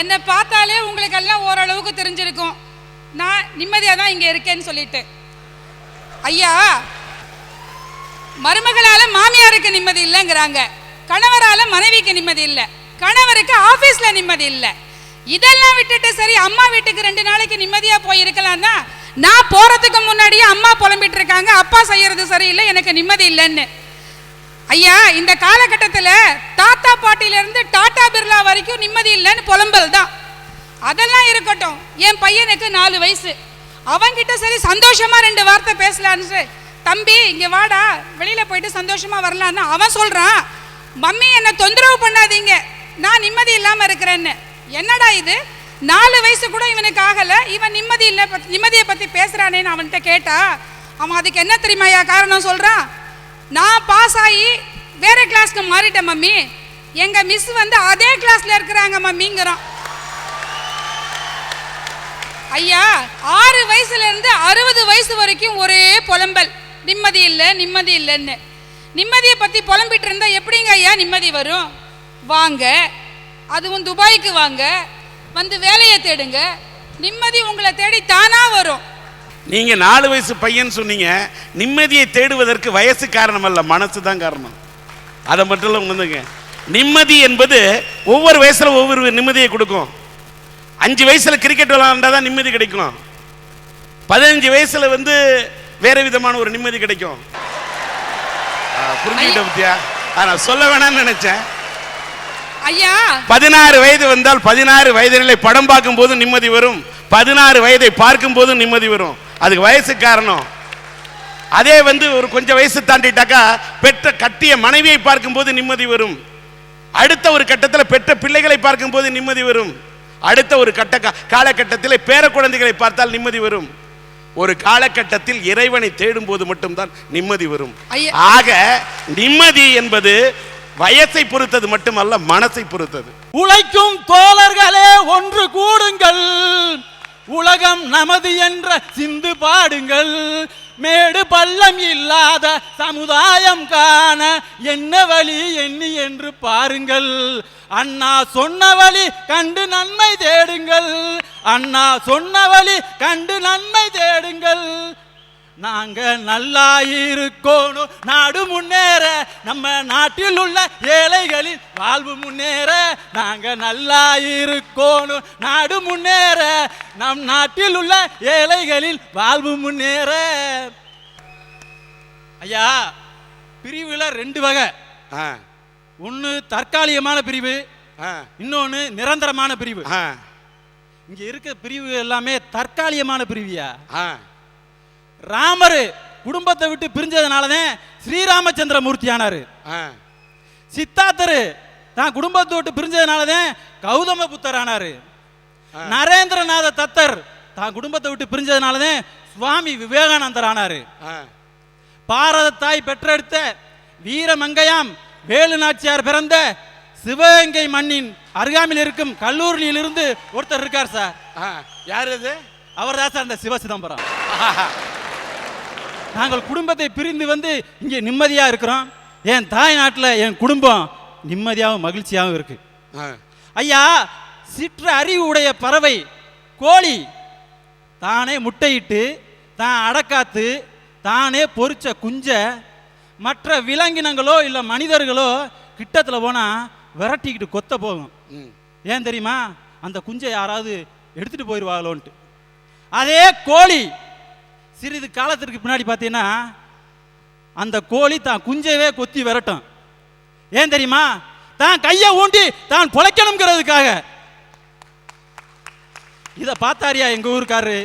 என்னை பார்த்தாலே உங்களுக்கு எல்லாம் ஓரளவுக்கு தெரிஞ்சிருக்கும். நான் நிம்மதியாக தான் இங்கே இருக்கேன்னு சொல்லிட்டு. ஐயா மருமகளால் மாமியாருக்கு நிம்மதி இல்லைங்கிறாங்க. கணவரால் மனைவிக்கு நிம்மதி இல்லை. கணவருக்கு ஆஃபீஸில் நிம்மதி இல்லை. இதெல்லாம் விட்டுட்டு சரி அம்மா வீட்டுக்கு ரெண்டு நாளைக்கு நிம்மதியாக போயிருக்கலாம் தான் நான் போகிறதுக்கு முன்னாடியே அம்மா புலம்பிட்டு இருக்காங்க. அப்பா செய்யறது சரியில்லை எனக்கு நிம்மதி இல்லைன்னு. ஐயா இந்த காலகட்டத்தில் தாத்தா பாட்டியிலேருந்து டாட்டா டாடா பிர்லா வரைக்கும் நிம்மதி இல்லைன்னு புலம்பல் தான். அதெல்லாம் இருக்கட்டும். என் பையனுக்கு நாலு வயசு. அவன்கிட்ட சரி சந்தோஷமா ரெண்டு வார்த்தை பேசலான்னு தம்பி இங்க வாடா. வெளியில போயிட்டு சந்தோஷமா வரலான்னு அவன் சொல்றான். மம்மி என்னை தொந்தரவு பண்ணாதீங்க. நான் நிம்மதி இல்லாம இருக்கிறேன்னு. என்னடா இது? நாலு வயசு கூட இவனுக்கு ஆகல. இவன் நிம்மதி இல்லை நிம்மதியை பத்தி பேசுறானேன்னு அவன்கிட்ட கேட்டா அவன் அதுக்கு என்ன தெரியுமாயா காரணம் சொல்றான்? நான் பாஸ் ஆகி வேற கிளாஸ்க்கு மாறிட்டேன் மம்மி. எங்க மிஸ் வந்து அதே கிளாஸ்ல இருக்கிறாங்க மம்மிங்கிறோம் ஐயா ஆறு வயசுல இருந்து அறுபது வயசு வரைக்கும் ஒரே புலம்பல். நிம்மதி இல்லை நிம்மதி இல்லைன்னு. நிம்மதியை பத்தி புலம்பிட்டு இருந்தா எப்படிங்க ஐயா நிம்மதி வரும்? வாங்க. அதுவும் துபாய்க்கு வாங்க. வந்து வேலையை தேடுங்க. நிம்மதி உங்களை தேடி தானா வரும். நீங்க நாலு வயசு பையன் சொன்னீங்க நிம்மதியை தேடுவதற்கு வயசு காரணம் அல்ல மனசு தான் காரணம். அதை மட்டும் உணர்ந்துங்க. நிம்மதி என்பது ஒவ்வொரு வயசுல ஒவ்வொரு நிம்மதியை கொடுக்கும். அஞ்சு வயசுல கிரிக்கெட் விளையாண்டா தான் நிம்மதி கிடைக்கும். பதினஞ்சு வயசுல வந்து வேற விதமான ஒரு நிம்மதி கிடைக்கும். புரிஞ்சுக்கிட்ட பத்தியா? ஆ, நான் சொல்ல வேணாம்னு நினைச்சேன். ஐயா. பதினாறு வயது வந்தால் பதினாறு வயதிலே படம் பார்க்கும் போது நிம்மதி வரும். பதினாறு வயதை பார்க்கும் போது நிம்மதி வரும். அதுக்கு வயசு காரணம். அதே வந்து ஒரு கொஞ்சம் வயசு தாண்டிட்டாக்கா பெற்ற கட்டிய மனைவியை பார்க்கும்போது நிம்மதி வரும். அடுத்த ஒரு கட்டத்தில் பெற்ற பிள்ளைகளை பார்க்கும்போது நிம்மதி வரும். அடுத்த ஒரு கட்ட காலகட்டத்தில் பேர குழந்தைகளை பார்த்தால் நிம்மதி வரும். ஒரு காலகட்டத்தில் இறைவனை தேடும் போது மட்டும்தான் நிம்மதி வரும். ஆக நிம்மதி என்பது வயசை பொறுத்தது மட்டுமல்ல மனசை பொறுத்தது. உழைக்கும் தோழர்களே ஒன்று கூடுங்கள். உலகம் நமது என்ற சிந்து பாடுங்கள். மேடு பள்ளம் இல்லாத சமுதாயம் காண என்ன வழி எண்ணி என்று பாருங்கள். அண்ணா சொன்ன வழி கண்டு நன்மை தேடுங்கள். அண்ணா சொன்ன வழி கண்டு நன்மை தேடுங்கள். நாங்க நல்லா இருக்கோணும் நாடு முன்னேற நம்ம நாட்டில் உள்ள ஏழைகளின் வாழ்வு முன்னேற நாங்க நல்லா இருக்கோணும் நாடு முன்னேற நம் நாட்டில் உள்ள ஏழைகளின் வாழ்வு முன்னேற. ஐயா பிரிவுல ரெண்டு வகை. ஆ, ஒன்று தற்காலிகமான பிரிவு ஆ, இன்னொன்று நிரந்தரமான பிரிவு. இங்க இருக்க பிரிவு எல்லாமே தற்காலிகமான பிரிவியா? ஆ. ராமர் குடும்பத்தை விட்டு பிரிஞ்சதுனால தான் ஸ்ரீராமச்சந்திர மூர்த்தி ஆனாரு ஆ, சித்தார்த்தர் தான் குடும்பத்தை விட்டு பிரிஞ்சதுனால தான் கௌதம புத்தர் ஆனாரு. நரேந்திரநாத தத்தர் தான் குடும்பத்தை விட்டு பிரிஞ்சதுனால தான் சுவாமி விவேகானந்தர் ஆனாரு. பாரத தாய் பெற்றெடுத்த வீரமங்கையாம் வேலு நாச்சியார் பிறந்த சிவகங்கை மண்ணின் அருகாமையில் இருக்கும் கல்லூரியிலிருந்து ஒருத்தர் இருக்கார் சார். யார் அது? அவர் தான் சார் அந்த சிவ சிதம்பரம் நாங்கள் குடும்பத்தை பிரிந்து வந்து இங்கே நிம்மதியாக இருக்கிறோம். என் தாய் நாட்டில் என் குடும்பம் நிம்மதியாகவும் மகிழ்ச்சியாகவும் இருக்கு. ஐயா சிற்ற அறிவு உடைய பறவை கோழி தானே முட்டையிட்டு தான் அடக்காத்து தானே பொரிச்ச குஞ்ச மற்ற விலங்கினங்களோ இல்லை மனிதர்களோ கிட்டத்தில் போனால் விரட்டிக்கிட்டு கொத்த போகும். ஏன் தெரியுமா? அந்த குஞ்சை யாராவது எடுத்துட்டு போயிடுவாங்களோன்ட்டு அதே கோழி சிறிது காலத்திற்கு பின்னாடி பார்த்தீங்கன்னா அந்த கோழி தான் குஞ்சவே கொத்தி விரட்டும். ஏன் தெரியுமா? தான் கையை ஊண்டி தான் பொழைக்கணுங்கிறதுக்காக இதை பார்த்தாரியா எங்க ஊருக்காரு?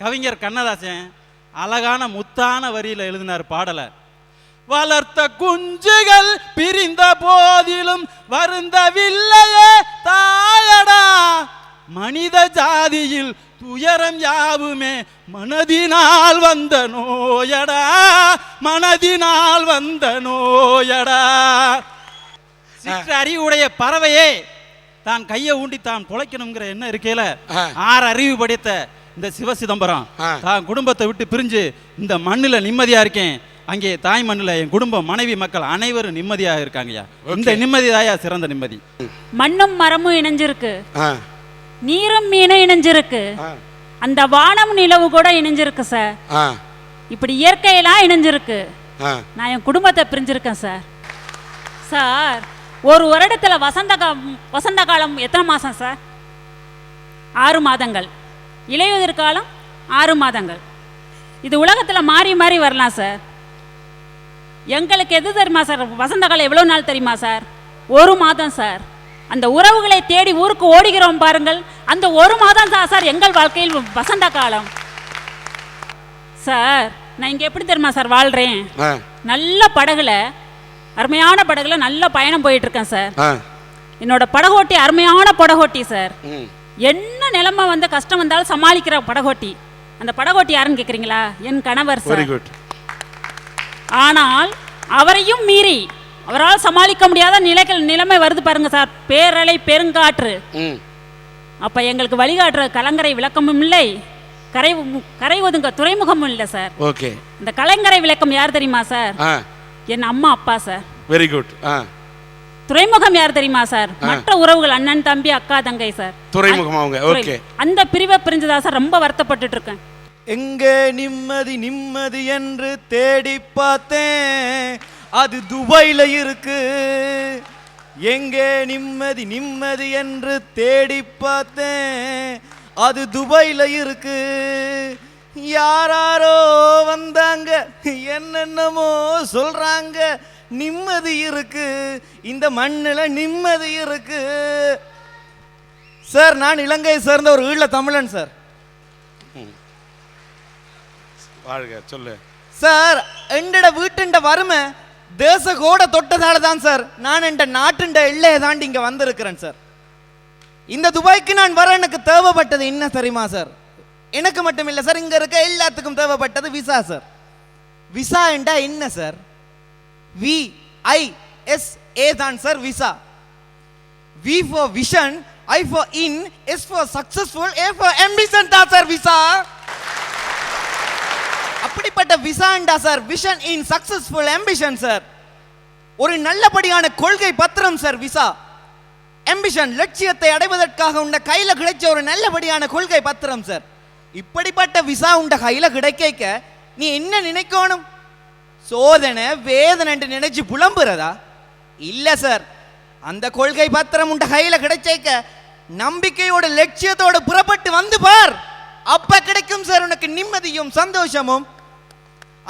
கவிஞர் கண்ணதாசன் அழகான முத்தான வரியில எழுதினார் பாடலை. வளர்த்த குஞ்சுகள் பிரிந்த போதிலும் வருந்தவில்லையே தாயடா மனித ஜாதியில் துயரம் யாவுமே மனதினால் வந்த நோயடா. மனதினால் வந்த நோயடா. சிற்றறிவுடைய பறவையே தான் கையை ஊண்டி தான் பொழைக்கணுங்கிற எண்ணம் இருக்கையில. ஆறு அறிவு படைத்த இந்த சிவ சிதம்பரம். தான் குடும்பத்தை விட்டு பிரிஞ்சு இந்த மண்ணில் நிம்மதியா இருக்கேன். அங்கே தாய் மண்ணில் என் குடும்பம் மனைவி மக்கள் அனைவரும் நிம்மதியாக இருக்காங்கய்யா. இந்த நிம்மதி தாயா சிறந்த நிம்மதி. மண்ணும் மரமும் இணைஞ்சிருக்கு. நீரும் மீனும் இணைஞ்சிருக்கு. அந்த வானம் நிலவு கூட இணைஞ்சிருக்கு சார். இப்படி இயற்கையெல்லாம் இணைஞ்சிருக்கு. நான் என் குடும்பத்தை பிரிஞ்சிருக்கேன் சார். சார் ஒரு வருடத்தில் வசந்த வசந்த காலம் எத்தனை மாதம் சார்? ஆறு மாதங்கள். இலையுதிர் காலம் ஆறு மாதங்கள். இது உலகத்தில் மாறி மாறி வரலாம் சார். எங்களுக்கு எது தெரியுமா சார்? வசந்த காலம் எவ்வளோ நாள் தெரியுமா சார்? ஒரு மாதம் சார். அந்த உறவுகளை தேடி ஊருக்கு ஓடுகிறோம் பாருங்கள். அந்த ஒரு மாதம் தான் சார் எங்கள் வாழ்க்கையில் வசந்த காலம். சார் நான் இங்கே எப்படி தெரியுமா சார் வாழ்கிறேன் நல்ல படகுல அருமையான படகுல நல்ல பயணம் போயிட்டு இருக்கேன் சார் என்னோட படகோட்டி அருமையான படகோட்டி சார். என்ன நிலைமை வந்து கஷ்டம் வந்தாலும் சமாளிக்கிற படகோட்டி. அந்த படகோட்டி யாருன்னு கேட்குறீங்களா என் கணவர் வெரி சார். ஆனால் அவரையும் மீறி அவரால் சமாளிக்க முடியாத நிலைகள் நிலைமை வருது பாருங்க சார். பேரலை பெருங்காற்று. அப்போ எங்களுக்கு வழிகாட்டுற கலங்கரை விளக்கமும் இல்லை. கரை கரை ஒதுங்க துறைமுகமும் இல்லை சார். ஓகே. இந்த கலங்கரை விளக்கம் யார் தெரியுமா சார்? என் அம்மா அப்பா சார். வெரி குட் துறைமுகம் யார் தெரியுமா சார்? மற்ற உறவுகள் அண்ணன் தம்பி அக்கா தங்கை சார். துறைமுகம் அவங்க. ஓகே. அந்த பிரிவை பிரிஞ்சுதா சார்? ரொம்ப வருத்தப்பட்டுட்டு இருக்கேன். எங்கே நிம்மதி நிம்மதி என்று தேடி பார்த்தேன். அது துபாயில இருக்கு. எங்கே நிம்மதி நிம்மதி என்று தேடி பார்த்தேன். அது துபாயில இருக்கு. யாராரோ வந்தாங்க என்னென்னமோ சொல்றாங்க. நிம்மதி இருக்கு. இந்த மண்ணில் நிம்மதி இருக்கு. சார் நான் இலங்கையை சேர்ந்த ஒரு ஈழ தமிழன் சார். வாழ்க சொல்லு. சார் எண்டட வீட்டுண்ட வறுமை தேச கோட தொட்டதால தான் சார் நான் என் நாட்டுண்ட எல்லையை தாண்டி இங்க வந்திருக்கிறேன் சார் இந்த துபாய்க்கு நான் வர எனக்கு தேவைப்பட்டது என்ன தெரியுமா சார் எனக்கு மட்டும் இல்லை சார் இங்க இருக்க எல்லாத்துக்கும் தேவைப்பட்டது விசா சார் விசா என்றா என்ன sir V I S A தான் sir visa V for vision I for in S for successful A for ambition தான் சார் விசா அப்படிப்பட்ட விசாண்டா sir vision in successful ambition sir ஒரு நல்லபடியான கொள்கை பத்திரம் சார் விசா அம்பிஷன் லட்சியத்தை அடைவதற்காக உண்ட கையில கிடைச்ச ஒரு நல்லபடியான கொள்கை பத்திரம் சார் இப்படிப்பட்ட விசா உண்ட கையில கிடைக்க நீ என்ன நினைக்கணும்? சோதனை வேதனை நினைச்சு புலம்புறதா? இல்ல சார் அந்த கொள்கை பத்திரம் உண்ட கையில கிடைச்சேக்க நம்பிக்கையோட லட்சியத்தோட புறப்பட்டு வந்து பார். அப்ப கிடைக்கும் சார் உனக்கு நிம்மதியும் சந்தோஷமும்.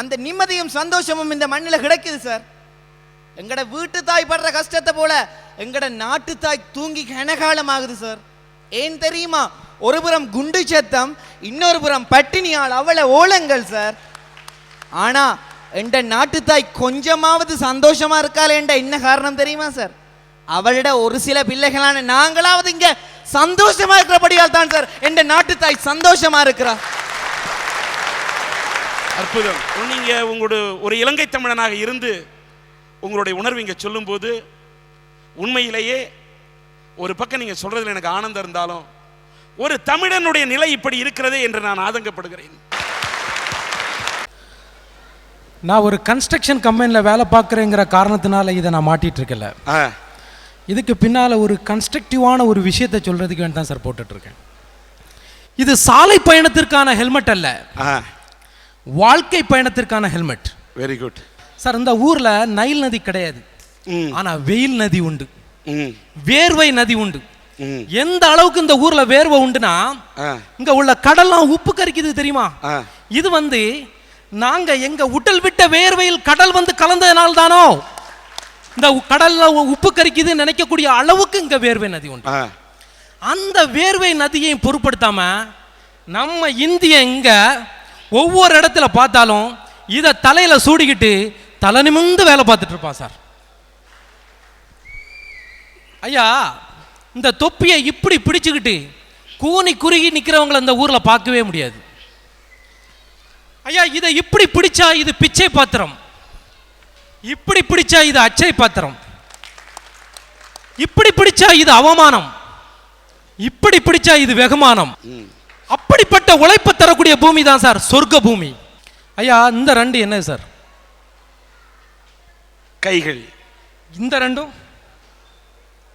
அந்த நிம்மதியும் சந்தோஷமும் இந்த மண்ணில் கிடைக்குது சார். எங்கட வீட்டு தாய் படுற கஷ்டத்தை போல எங்கட நாட்டு தாய் தூங்கி கனகாலம் ஆகுது சார். ஏன் தெரியுமா? ஒரு புறம் குண்டு சத்தம் இன்னொரு புறம் பட்டினியால் அவள ஓலங்கள் சார். ஆனா என்ற நாட்டு தாய் கொஞ்சமாவது சந்தோஷமா இருக்காளேன்ற என்ன காரணம் தெரியுமா சார்? அவளிட ஒரு சில பிள்ளைகளான நாங்களாவது இங்க சந்தோஷமா இருக்கிறபடியால் தான் சார். என்ற நாட்டு தாய் சந்தோஷமா இருக்கிறா. அற்புதம். நீங்க உங்களோட ஒரு இலங்கை தமிழனாக இருந்து உங்களுடைய உணர்வு இங்க சொல்லும்போது உண்மையிலேயே ஒரு பக்கம் நீங்க சொல்றதுல எனக்கு ஆனந்தம் இருந்தாலும் ஒரு தமிழனுடைய நிலை இப்படி இருக்கிறதே என்று நான் ஆதங்கப்படுகிறேன். நான் ஒரு கன்ஸ்ட்ரக்ஷன் கம்பெனியில் வேலை பார்க்குறேங்கிற காரணத்தினால இதை நான் மாட்டிட்டு இருக்கல இதுக்கு பின்னால் ஒரு கன்ஸ்ட்ரக்டிவான ஒரு விஷயத்தை சொல்கிறதுக்கு வேண்டி தான் சார் போட்டுட்ருக்கேன் இது சாலை பயணத்திற்கான ஹெல்மெட் அல்ல. வாழ்க்கை பயணத்திற்கான ஹெல்மெட் வெரி குட் சார் இந்த ஊரில் நைல் நதி கிடையாது. ஆனால் வெயில் நதி உண்டு. வேர்வை நதி உண்டு. எந்த அளவுக்கு இந்த ஊரில் வேர்வை உண்டுனா இங்க உள்ள கடல்லாம் உப்பு கரிக்குது தெரியுமா? இது வந்து நாங்க எங்க உடல் விட்ட வேர்வையில் கடல் வந்து கலந்ததுனால தானோ? இந்த கடல்ல உப்பு கரிக்குதுன்னு நினைக்கக்கூடிய அளவுக்கு இங்க வேர்வை நதி உண்டு. அந்த வேர்வை நதியையும் பொருட்படுத்தாம நம்ம இந்திய இங்க ஒவ்வொரு இடத்துல பார்த்தாலும் இதை தலையில சூடிக்கிட்டு தலை நிமிர்ந்து வேலை பார்த்துட்டு இருப்பான் சார். ஐயா இந்த தொப்பியை இப்படி பிடிச்சுக்கிட்டு கூனி குறுகி நிற்கிறவங்களை இந்த ஊரில் பார்க்கவே முடியாது. ஐயா இதை இப்படி பிடிச்சா இது பிச்சை பாத்திரம். இப்படி பிடிச்சா இது அச்சை பாத்திரம். இப்படி பிடிச்சா இது அவமானம். இப்படி பிடிச்சா இது வெகுமானம். அப்படிப்பட்ட உழைப்பு தரக்கூடிய பூமி தான் சார் சொர்க்க பூமி ஐயா இந்த ரெண்டு என்ன சார்? கைகள். இந்த ரெண்டும்?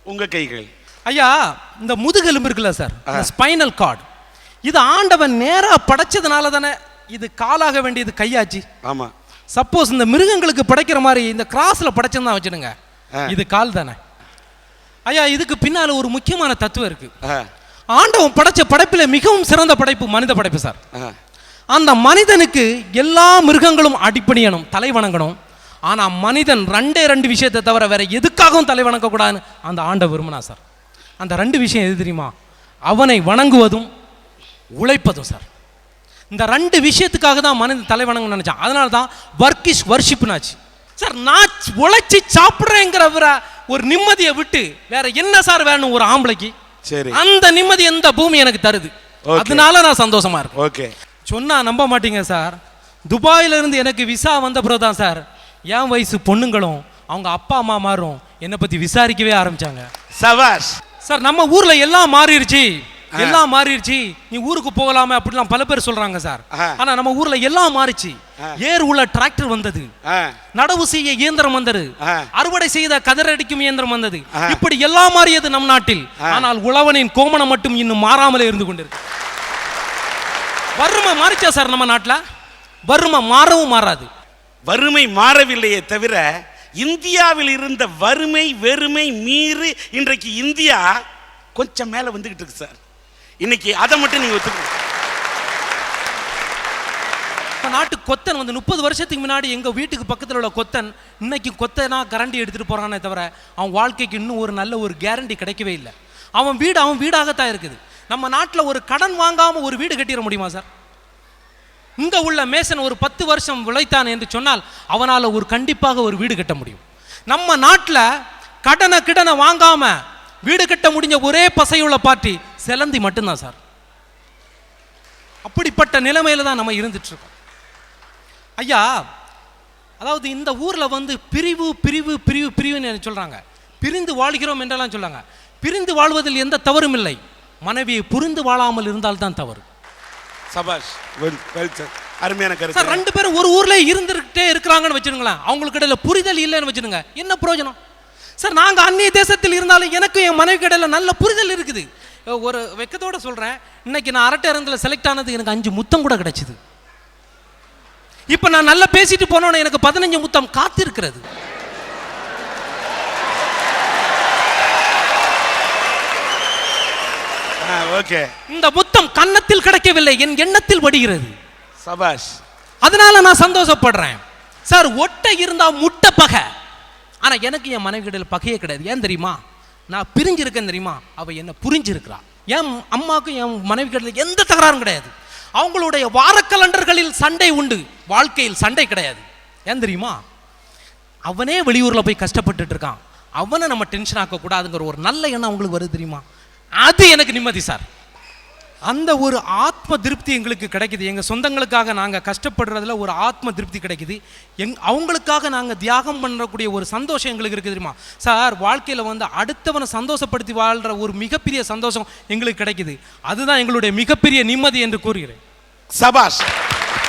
உங்க கைகள். ஐயா இந்த முதுகெலும்பு இருக்குல்ல சார் ஸ்பைனல் கார்டு. இது ஆண்டவன் நேரா படைச்சதுனால தானே இது காலாக வேண்டியது கையாச்சு. ஆமா. சப்போஸ் இந்த மிருகங்களுக்கு படைக்கிற மாதிரி இந்த கிராஸ்ல படைச்சதுதான் வச்சுடுங்க. இது கால் தானே. ஐயா இதுக்கு பின்னால ஒரு முக்கியமான தத்துவம் இருக்கு. ஆ, ஆண்டவன் படைச்ச படைப்பில மிகவும் சிறந்த படைப்பு மனித படைப்பு சார். அந்த மனிதனுக்கு எல்லா மிருகங்களும் அடிப்பணியணும் தலை வணங்கணும் ஆனா மனிதன் ரெண்டே ரெண்டு விஷயத்தை தவிர வேற எதுக்காகவும் தலை வணங்க கூடாதுன்னு அந்த ஆண்ட விரும்பினா சார். அந்த ரெண்டு விஷயம் எது தெரியுமா? அவனை வணங்குவதும் உழைப்பதும் சார். இந்த ரெண்டு விஷயத்துக்காக தான் மனிதன் தலை வணங்க நினைச்சான். அதனால தான் ஒர்க் இஸ் வர்ஷிப்னாச்சு சார் நான் உழைச்சி சாப்பிட்றேங்கிற ஒரு நிம்மதியை விட்டு வேற என்ன சார் வேணும் ஒரு ஆம்பளைக்கு? சரி. அந்த நிம்மதி எந்த பூமி எனக்கு தருது. அதனால நான் சந்தோஷமா இருக்கேன். ஓகே. சொன்னா நம்ப மாட்டீங்க சார். துபாயில இருந்து எனக்கு விசா வந்த பிறகு தான் சார். என் வயசு பொண்ணுங்களும் அவங்க அப்பா அம்மா மாறும். என்னை பத்தி விசாரிக்கவே ஆரம்பிச்சாங்க. சபாஷ். சார் நம்ம ஊர்ல எல்லாம் மாறிடுச்சு. எல்லாம் மாறிடுச்சு. நீ ஊருக்கு போகலாமே அப்படிலாம் பல பேர் சொல்றாங்க சார். ஆனா நம்ம ஊர்ல எல்லாம் மாறிச்சு. ஏர் உள்ள டிராக்டர் வந்தது. நடவு செய்ய இயந்திரம் வந்தது. அறுவடை செய்த கதிரடிக்கும் இயந்திரம் வந்தது. இப்படி எல்லாம் மாறியது நம் நாட்டில். ஆனால் உழவனின் கோமணம் மட்டும் இன்னும் மாறாமலே இருந்து கொண்டிருக்கு. வறுமை மாறிச்சா சார் நம்ம நாட்டுல? வறுமை மாறவும் மாறாது. வறுமை மாறவில்லையே தவிர இந்தியாவில் இருந்த வறுமை வெறுமை மீறு இன்றைக்கு இந்தியா கொஞ்சம் மேல வந்துகிட்டு இருக்கு சார். இன்னைக்கு அதை மட்டும் நீங்க ஒத்துக்கணும். இப்போ நாட்டு கொத்தன் வந்து முப்பது வருஷத்துக்கு முன்னாடி எங்க வீட்டுக்கு பக்கத்தில் உள்ள கொத்தன் இன்னைக்கு கொத்தனா கரண்டி எடுத்துட்டு போறானே தவிர அவன் வாழ்க்கைக்கு இன்னும் ஒரு நல்ல ஒரு கேரண்டி கிடைக்கவே இல்லை. அவன் வீடு அவன் வீடாகத்தான் இருக்குது. நம்ம நாட்டில் ஒரு கடன் வாங்காம ஒரு வீடு கட்டிட முடியுமா சார்? இங்க உள்ள மேசன் ஒரு பத்து வருஷம் விளைத்தான் என்று சொன்னால் அவனால் ஒரு கண்டிப்பாக ஒரு வீடு கட்ட முடியும். நம்ம நாட்டில் கடனை கிடனை வாங்காமல் வீடு கட்ட முடிஞ்ச ஒரே பசையுள்ள பார்ட்டி செலந்தி மட்டும்தான் சார். அப்படிப்பட்ட நிலைமையில தான் நம்ம இருந்துட்டு இருக்கோம் ஐயா அதாவது இந்த ஊர்ல வந்து பிரிவு பிரிவு பிரிவு பிரிவுன்னு சொல்றாங்க? பிரிந்து வாழ்கிறோம் என்றெல்லாம் சொல்றாங்க. பிரிந்து வாழ்வதில் எந்த தவறும் இல்லை. மனைவியை புரிந்து வாழாமல் இருந்தால் தான் தவறு. சபாஷ் வெல் வெல் சார் அருமையான சார் கருத்து ரெண்டு பேரும் ஒரு ஊர்ல இருந்துகிட்டே இருக்கிறாங்கன்னு வச்சுருங்களேன் அவங்களுக்கு இடையில புரிதல் இல்லைன்னு வச்சுருங்க என்ன பிரயோஜனம்? சார் நாங்க அந்நிய தேசத்தில் இருந்தாலும் எனக்கும் என் மனைவி இடையில நல்ல புரிதல் இருக்குது. ஒரு வெக்கத்தோட சொல்றேன். இன்னைக்கு நான் அரட்டை அரங்கில் செலக்ட் ஆனது எனக்கு அஞ்சு முத்தம் கூட கிடைச்சிது. இப்போ நான் நல்லா பேசிட்டு போனோன்னு எனக்கு பதினஞ்சு முத்தம் காத்திருக்கிறது. ஓகே. இந்த முத்தம் கன்னத்தில் கிடைக்கவில்லை என் எண்ணத்தில் வடிகிறது. சபாஷ். அதனால நான் சந்தோஷப்படுறேன். சார் ஒட்டை இருந்தா முட்டை பகை. ஆனால் எனக்கு என் மனைவி இடையில பகையே கிடையாது. ஏன் தெரியுமா? நான் பிரிஞ்சிருக்கேன் தெரியுமா? அவள் என்னை புரிஞ்சிருக்கிறா. என் அம்மாவுக்கும் என் மனைவி இடையில எந்த தகராறும் கிடையாது. அவங்களுடைய வார கலண்டர்களில் சண்டை உண்டு. வாழ்க்கையில் சண்டை கிடையாது. ஏன் தெரியுமா? அவனே வெளியூரில் போய் கஷ்டப்பட்டுட்டு இருக்கான். அவனை நம்ம டென்ஷன் ஆக்கக்கூடாதுங்கிற ஒரு நல்ல எண்ணம் அவங்களுக்கு வருது தெரியுமா? அது எனக்கு நிம்மதி சார். அந்த ஒரு ஆத்ம திருப்தி எங்களுக்கு கிடைக்குது. எங்கள் சொந்தங்களுக்காக நாங்கள் கஷ்டப்படுறதுல ஒரு ஆத்ம திருப்தி கிடைக்குது. எங் அவங்களுக்காக நாங்கள் தியாகம் பண்ணக்கூடிய ஒரு சந்தோஷம் எங்களுக்கு இருக்குது தெரியுமா? சார் வாழ்க்கையில் வந்து அடுத்தவனை சந்தோஷப்படுத்தி வாழ்கிற ஒரு மிகப்பெரிய சந்தோஷம் எங்களுக்கு கிடைக்குது. அதுதான் எங்களுடைய மிகப்பெரிய நிம்மதி என்று கூறுகிறேன். சபாஷ்